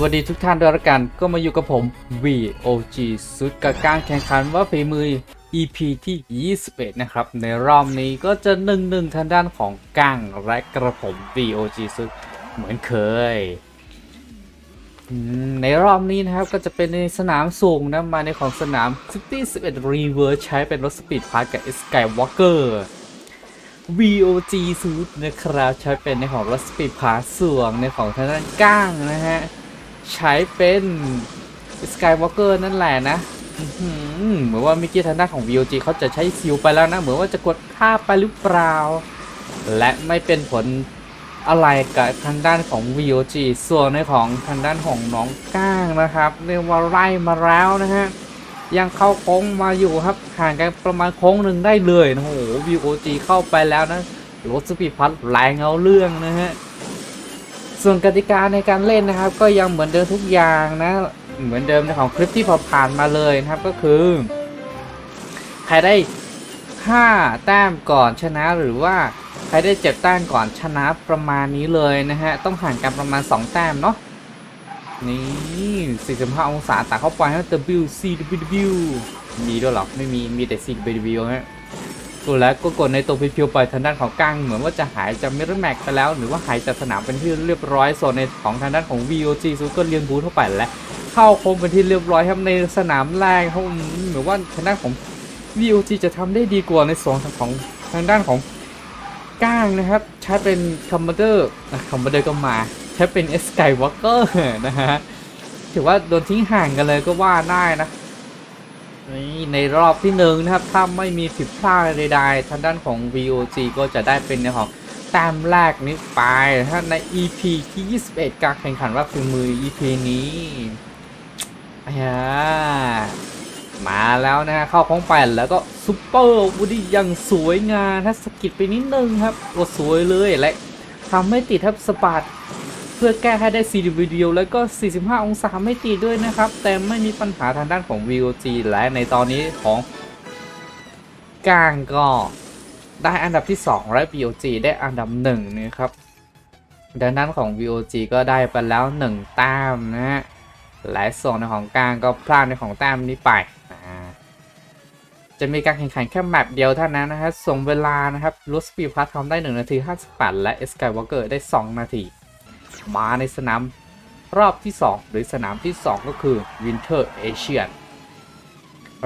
วัสดีทุกท่านด้วยละกัน ก็มาอยู่กับผม VOG สุดกับการแข่งขันว่าฝีมือ EP ที่ 21 นะครับ ในรอบนี้ก็จะหนึ่งหนึ่งทางด้านของก้างและกระผม VOG สุดเหมือนเคย ในรอบนี้นะครับก็จะเป็นในสนามสูงนะมาในของสนาม City 11 Reverse ใช้เป็นรถสปีดพาร์กับ Skywalker VOG ซูดนะครับ ใช้เป็นในของรถสปีดพาสส่วงในของทางด้านก้างนะฮะ ใช้เป็น Skywalker นั่นแหละนะเหมือนว่าเมื่อกี้ทางด้านของ VOG เขาจะใช้ซิลไปแล้วนะ เหมือนว่าจะกดค่าไปหรือเปล่า และไม่เป็นผลอะไรกับทางด้านของ VOG ส่วนในของทางด้านของน้องก้างนะครับเรียกว่าไล่มาแล้วนะฮะยังเข้าโค้งมาอยู่ครับห่างกันประมาณโค้งหนึ่งได้เลยนะโอ้โห VOG เข้าไปแล้วนะรถสปีดพัดแรงเอาเรื่องนะฮะ ส่วนกติกาในการเล่นนะครับ ก็ยังเหมือนเดิมทุกอย่างนะเหมือนเดิมในของคลิปที่ผ่านมาเลยนะครับก็คือ ใครได้ 5 แต้มก่อนชนะหรือว่าใครได้7แต้มก่อนชนะประมาณนี้เลยนะฮะต้องห่างกันประมาณ 2 แต้มเนาะนี่45องศาตัดเข้าไปฮะ W C W มีด้วยหรอไม่มีมีแต่ C W ฮะ ตัวแล้วก็กดในตัวเพียวไปทางด้านของก้างเหมือนว่าจะหายจากมิรแม็กไปแล้ว หรือว่าหายจากสนามเป็นที่เรียบร้อยส่วนในของทางด้านของ VOG ซูเก็เรียนบูทเข้าไปแล้วเข้าโค้งเป็นที่เรียบร้อยครับในสนามแรกเขาเหมือนว่าทางด้านของ VOG จะทำได้ดีกว่าในส่วนของทางด้านของก้างนะครับ ใช้เป็นคอมมานเดอร์คอมมานเดอร์ก็มา ใช้เป็นเอสไกวอล์กเกอร์นะฮะถือว่าโดนทิ้งห่างกันเลยก็ว่าได้นะ นี่ในรอบที่หนึ่งนะครับ ถ้าไม่มีผิดพลาดใดๆทางด้านของ VOG ก็จะได้เป็นในของแต้มแรกนี้ไปถ้าใน EP ที่ 21 การแข่งขันว่าฝีมือ EP นี้อ่ามาแล้วนะฮะเข้าของไปแล้วก็ซุปเปอร์วูดี้ยังสวยงามถ้าสกิดไปนิดนึงครับก็สวยเลยและทำให้ติดทับสปาดเพื่อแก้ให้ได้4วิดีโอแล้วก็ 45 องศาไม่ตีด้วยนะครับ แต่ไม่มีปัญหาทางด้านของ VOG และในตอนนี้ของกลางก็ได้อันดับที่ 2 และ VOG ได้อันดับ1นะครับดังนั้นของ VOG ก็ได้ไปแล้ว 1 แต้มนะฮะและส่วนในของกลางก็พลาดในของแต้มนี้ไป จะมีการแข่งขันแค่แมปเดียวเท่านั้นนะฮะส่งเวลานะครับรถสปีดพัททำได้ 1 นาที 58 และ Skywalker ได้ 2 นาที มาในสนามรอบที่ 2 หรือสนามที่ 2 ก็คือ Winter Asian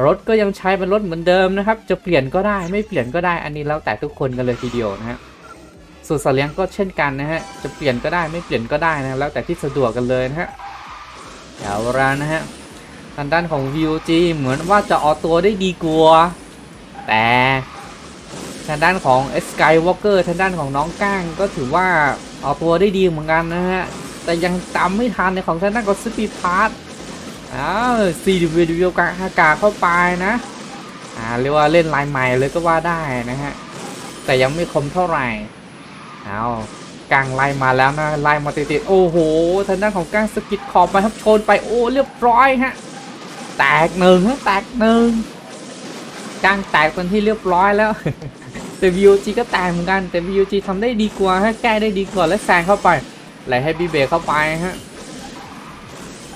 รถก็ยังใช้เป็นรถเหมือนเดิมนะครับ จะเปลี่ยนก็ได้ไม่เปลี่ยนก็ได้อันนี้แล้วแต่ทุกคนกันเลยทีเดียวนะฮะส่วนสัตว์เลี้ยงก็เช่นกันนะฮะจะเปลี่ยนก็ได้ไม่เปลี่ยนก็ได้นะแล้วแต่ที่สะดวกกันเลยนะฮะเอาละนะฮะทางด้านของ VOG เหมือนว่าจะออกตัวได้ดีกว่าแต่ทางด้านของ Skywalker ทางด้านของน้องก้างก็ถือว่า เอาตัวได้ดีเหมือนกันนะฮะ แต่ยังตามไม่ทันในของทางด้านของสปีดพาร์ทอ้าวซีดีวีดีโอกาฮากาเข้าไปนะ อ่าเรียกว่าเล่นลายใหม่เลยก็ว่าได้นะฮะ แต่ยังไม่คมเท่าไหร่เอากลางไล่มาแล้วนะไล่มาติดๆโอ้โหทางด้านของก้างสกิดขอบไปครับชนไปโอ้เรียบร้อยฮะแตกหนึ่งฮะแตกหนึ่งกลางแตกเป็นที่เรียบร้อยแล้ว แต่ VOG ก็แตกเหมือนกันแต่ VOG ทำได้ดีกว่าฮะแก้ได้ดีกว่าและแซงเข้าไปไหลให้บีเบเข้าไปฮะ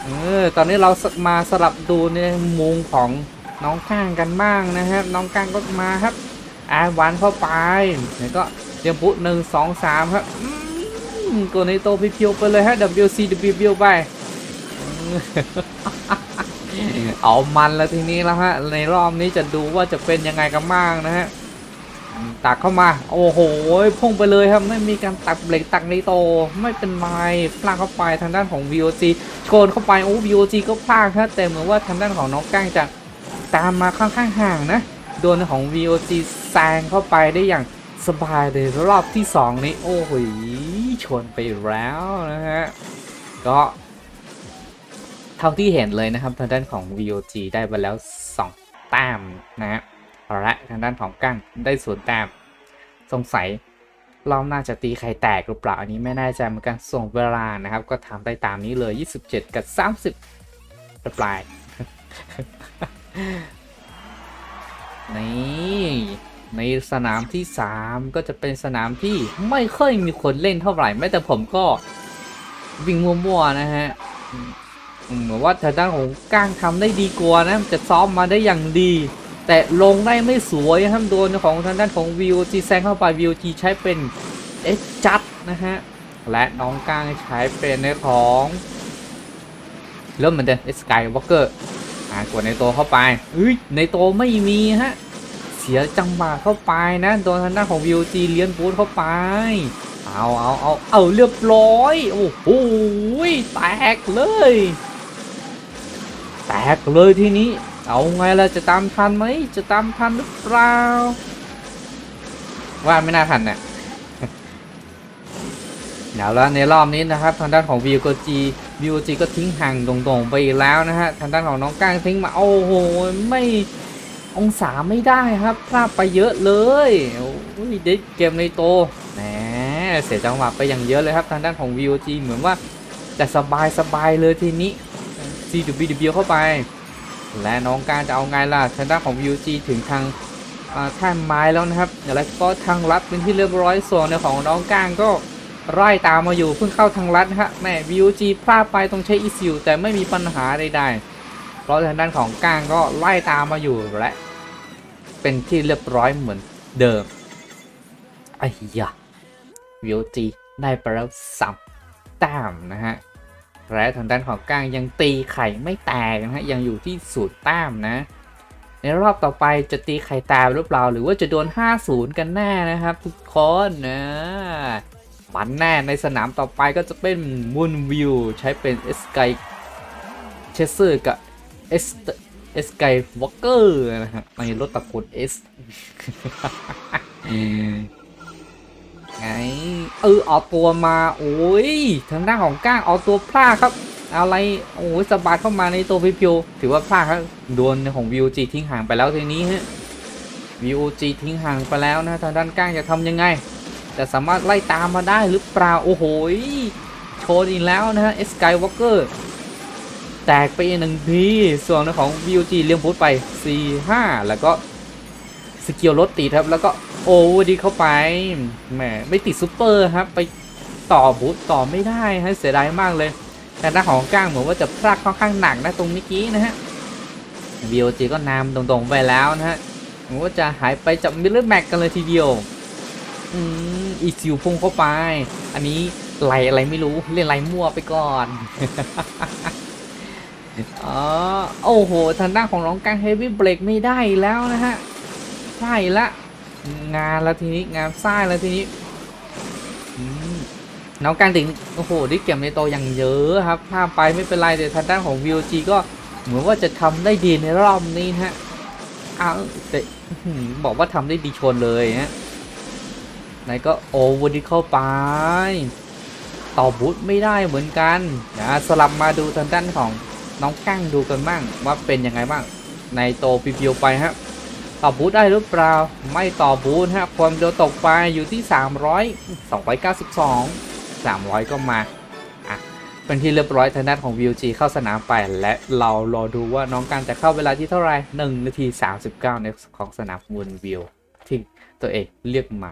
เออตอนนี้เรามาสลับดูในมุมของน้องก้างกันบ้างนะฮะน้องก้างก็มาครับแอดวานเข้าไปแล้วก็เตรียมปุ๊หนึ่งสองสามครับตัวนี้โตเพียวไปเลยฮะ WC W ไปอืมเอามันแล้วทีนี้แล้วฮะในรอบนี้จะดูว่าจะเป็นยังไงกันบ้างนะฮะ ตักเข้ามา โอ้โหพุ่งไปเลยครับไม่มีการตักเบรกตักในโต ไม่เป็นไรพลาดเข้าไปทางด้านของ VOG โกนเข้าไปโอ้ VOG ก็พลาดครับแต่เหมือนว่าทางด้านของน้องก้างจะตามมาค่อนข้างห่างนะโดนของ VOG แซงเข้าไปได้อย่างสบายเลยรอบที่ 2 นี้ โอ้โหชนไปแล้วนะฮะก็เท่าที่เห็นเลยนะครับทางด้านของ VOG ได้ไปแล้ว 2 แต้มนะฮะ และทางด้านของกั้งได้ศูนย์แต้มสงสัยรอบหน่าจะตีใครแตกหรือเปล่าอันนี้ไม่แน่ใจเหมือนกันส่งเวลานะครับ ก็ทำได้ตามนี้เลย 27 กับ 30ระปลายนี่ในสนามที่ 3 ก็จะเป็นสนามที่ไม่ค่อยมีคนเล่นเท่าไหร่แม้แต่ผมก็วิ่งมั่วๆนะฮะเหมือนว่าทางด้านของก้างทำได้ดีกว่านะจะซ้อมมาได้อย่างดี แต่ลงได้ไม่สวยนะครับโดนของทางด้านของ VOG แซงเข้าไป VOG ใช้เป็นเอจัดนะฮะและน้องก้างใช้เป็นในของเริ่มเหมือนเดิมสกายวอล์กเกอร์อ่ากดในโตเข้าไปเฮ้ยในโตไม่มีฮะเสียจังหวะเข้าไปนะโดนทางด้านของ VOG เลี้ยนบูทเข้าไปเอาเอาเอาเอาเรียบร้อยโอ้โหแตกเลย แตกเลยทีนี้ เอาไงล่ะจะตามทันไหมจะตามทันหรือเปล่าว่าไม่น่าทันเนี่ยเดี๋ยวแล้วในรอบนี้นะครับ ทางด้านของ VOG VOG ก็ทิ้งห่างตรงๆไปอีกแล้วนะฮะทางด้านของน้องก้างทิ้งมาโอ้โหไม่องศาไม่ได้ครับพลาดไปเยอะเลยโอ้ยเด็กเกมในโตแหมเสียจังหวะไปอย่างเยอะเลยครับ ทางด้านของ VOG เหมือนว่าจะสบายสบายๆเลยทีนี้ CWW เข้าไป และน้องการจะเอาไงล่ะทางด้านของ VUG ถึงทางอ่าแท่นไม้แล้วนะครับแล้วก็ทางลัดเป็นที่เรียบร้อยส่วนในของน้องก้างก็ไล่ตามมาอยู่เพิ่งเข้าทางลัดฮะแม่ VUG พลาดไปตรงใช้อีซิวแต่ไม่มีปัญหาใดๆเพราะทางด้านของก้างก็ไล่ตามมาอยู่และเป็นที่เรียบร้อยเหมือนเดิมไอ้ยะ VUG ได้ไปแล้วสามแต้มนะฮะ และทางด้านของก้างยังตีไข่ไม่แตกนะฮะยังอยู่ที่สูตรแต้มนะ ในรอบต่อไปจะตีไข่แตกหรือเปล่า หรือว่าจะโดน 50 กันแน่นะครับ ทุกคนนะมันแน่ในสนามต่อไปก็จะเป็นมูนวิวใช้เป็นเอสไกเชสเซอร์กับเอสเอสไกวอลเกอร์นะฮะในรถตะกูลเอส ไงเออเอาตัวมาโอ้ยทางด้านของก้างเอาตัวพลาดครับ อะไรโอ้ยสะบัดเข้ามาในตัวพิพิวถือว่าพลาดครับโดนของ VOG ทิ้งห่างไปแล้วทีนี้ฮะ VOG ทิ้งห่างไปแล้วนะทางด้านก้างจะทำยังไง จะสามารถไล่ตามมาได้หรือเปล่าโอ้โหโชว์อีกแล้วนะฮะ s k y w a l k e r แตกไปหนึ่งทีส่วนของ VOG เลี้ยงพุทไป 4 5 แล้วก็สกิลรถติดครับแล้วก็ โอ้ดีเข้าไปแหมไม่ติดซูเปอร์ครับ ไปต่อบูต่อไม่ได้ฮะเสียดายมากเลย แต่หน้าของก้างเหมือนว่าจะพลาดค่อนข้างหนักนะตรงเมื่อกี้นะฮะ BOG ก็นำตรงๆไปแล้วนะฮะเหมือนว่าจะหายไปจากมิลเลอร์แม็กกันเลยทีเดียวอืมอีซิวพุ่งเข้าไป อันนี้ไหลอะไรไม่รู้เล่นไหลมั่วไปก่อนอ๋อโอ้โหทางด้านของน้องกังเฮฟวี่เบรกไม่ได้แล้วนะฮะใช่ละ งานแล้วทีนี้งานไส้แล้วทีนี้น้องกังถึงโอ้โหได้เก็บในโตอย่างเยอะครับพลาดไปไม่เป็นไรแต่ทางด้านของ VOG ก็เหมือนว่าจะทำได้ดีในรอบนี้นะฮะอ้าวแต่บอกว่าทำได้ดีชนเลยฮะไหนก็โอเวอร์ดีเข้าไปต่อบูทไม่ได้เหมือนกันนะสลับมาดูทางด้านของน้องกั้งดูกันบ้างว่าเป็นยังไงบ้างในโตปิวไปฮะ ต่อบูทได้หรือเปล่า ไม่ต่อบูทฮะความเร็วตกไปอยู่ที่ 300 292 300 ก็มาอะเป็นที่เรียบร้อยทางด้านของ VG เข้าสนามไป และเรารอดูว่าน้องกันจะเข้าเวลาที่เท่าไหร่1นาที 39 ในของสนามวนวิวที่ตัวเองเรียกมา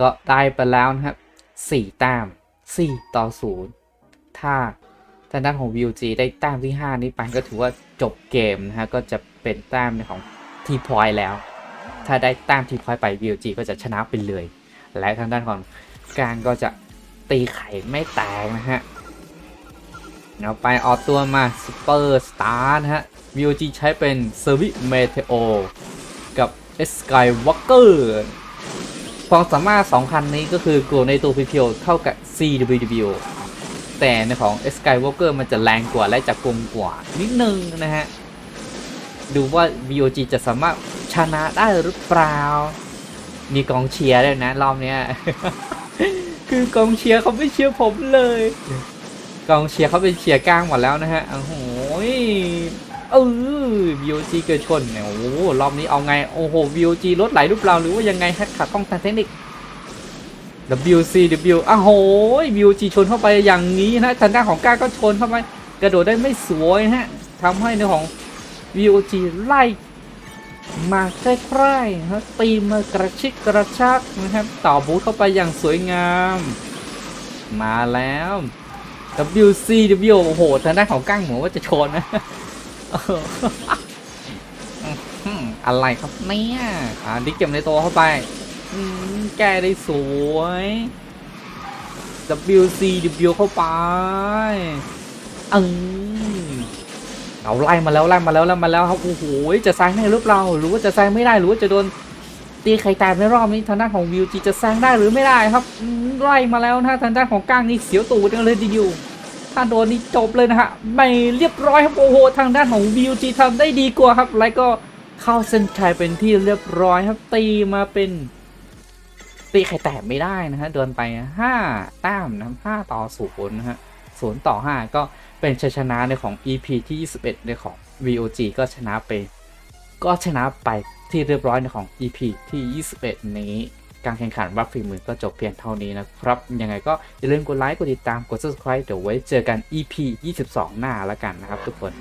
ก็ได้ไปแล้วนะครับ 4 แต้ม 4 ต่อ 0 ถ้าทางด้านของ VG ได้แต้มที่ 5 นี้ไปก็ถือว่าจบเกมนะฮะก็จะ เป็นแต้มในของทีพอยแล้ว ถ้าได้แต้มทีพอยไป VUG ก็จะชนะไปเลย และทางด้านของกลางก็จะตีไข่ไม่แตกนะฮะเอาไปออกตัวมาสเปอร์สตาร์นะฮะ VOG ใช้เป็นเซอร์วิเมเทโอกับ s k y w a l k e r ความสามารถ2คันนี้ก็คือโกในตัวเพียวเท่ากับ CWW แต่ในของ s k y w a l k e r มันจะแรงกว่าและจะกลมกว่านิดนึงนะฮะ ดูว่า VOG จะสามารถชนะได้หรือเปล่า มีกองเชียร์ด้วยนะรอบเนี้ย คือกองเชียร์เขาไม่เชียร์ผมเลย กองเชียร์เขาเป็นเชียร์กลางหมดแล้วนะฮะ โอ้โหยเออ VOG เกิดชนเนี่ยโอ้โหรอบนี้เอาไง โอ้โห VOG รถไหลหรือเปล่าหรือว่ายังไงฮะขาดข้องทางเทคนิค WCW อ้าวโหย VOG ชนเข้าไปอย่างนี้นะทางด้านของก้าก็ชนเข้าไปกระโดดได้ไม่สวยฮะทำให้ในของ VOG ไล่มาใกล้ๆนะตีมากระชิกกระชากนะครับต่อบูทเข้าไปอย่างสวยงาม มาแล้ว WCW โอ้โหทางด้านของก้างหมูว่าจะชนนะอะไรครับเนี่ยอ่าดิกเก็บในตัวเข้าไปแก้ได้สวย WCW เข้าไปอืม เอาไล่มาแล้วไล่มาแล้วไล่มาแล้วครับโอ้โหจะแซงได้หรือเปล่าหรือว่าจะแซงไม่ได้หรือว่าจะโดนตีไข่แตกในรอบนี้ทางด้านของวิวจีจะแซงได้หรือไม่ได้ครับไล่มาแล้วนะทางด้านของก้างนี่เสียวตูดกันเลยทีเดียวถ้าโดนนี่จบเลยนะฮะไม่เรียบร้อยครับโอ้โหทางด้านของวิวจีทำได้ดีกว่าครับแล้วก็เข้าเส้นชัยเป็นที่เรียบร้อยครับตีมาเป็น ตีไข่แตกไม่ได้นะฮะโดนไปห้าแต้มนะห้าต่อศูนย์นะฮะ ศูนย์ต่อห้าก็เป็นชัยชนะในของ EP ที่ 21 ในของ VOG ก็ชนะไป ก็ชนะไปที่เรียบร้อยในของ EP ที่ 21 นี้ การแข่งขันวัดฝีมือก็จบเพียงเท่านี้นะครับ ยังไงก็อย่าลืมกดไลค์ กดติดตาม กด subscribe เดี๋ยวไว้เจอกัน EP 22 หน้าแล้วกันนะครับทุกคน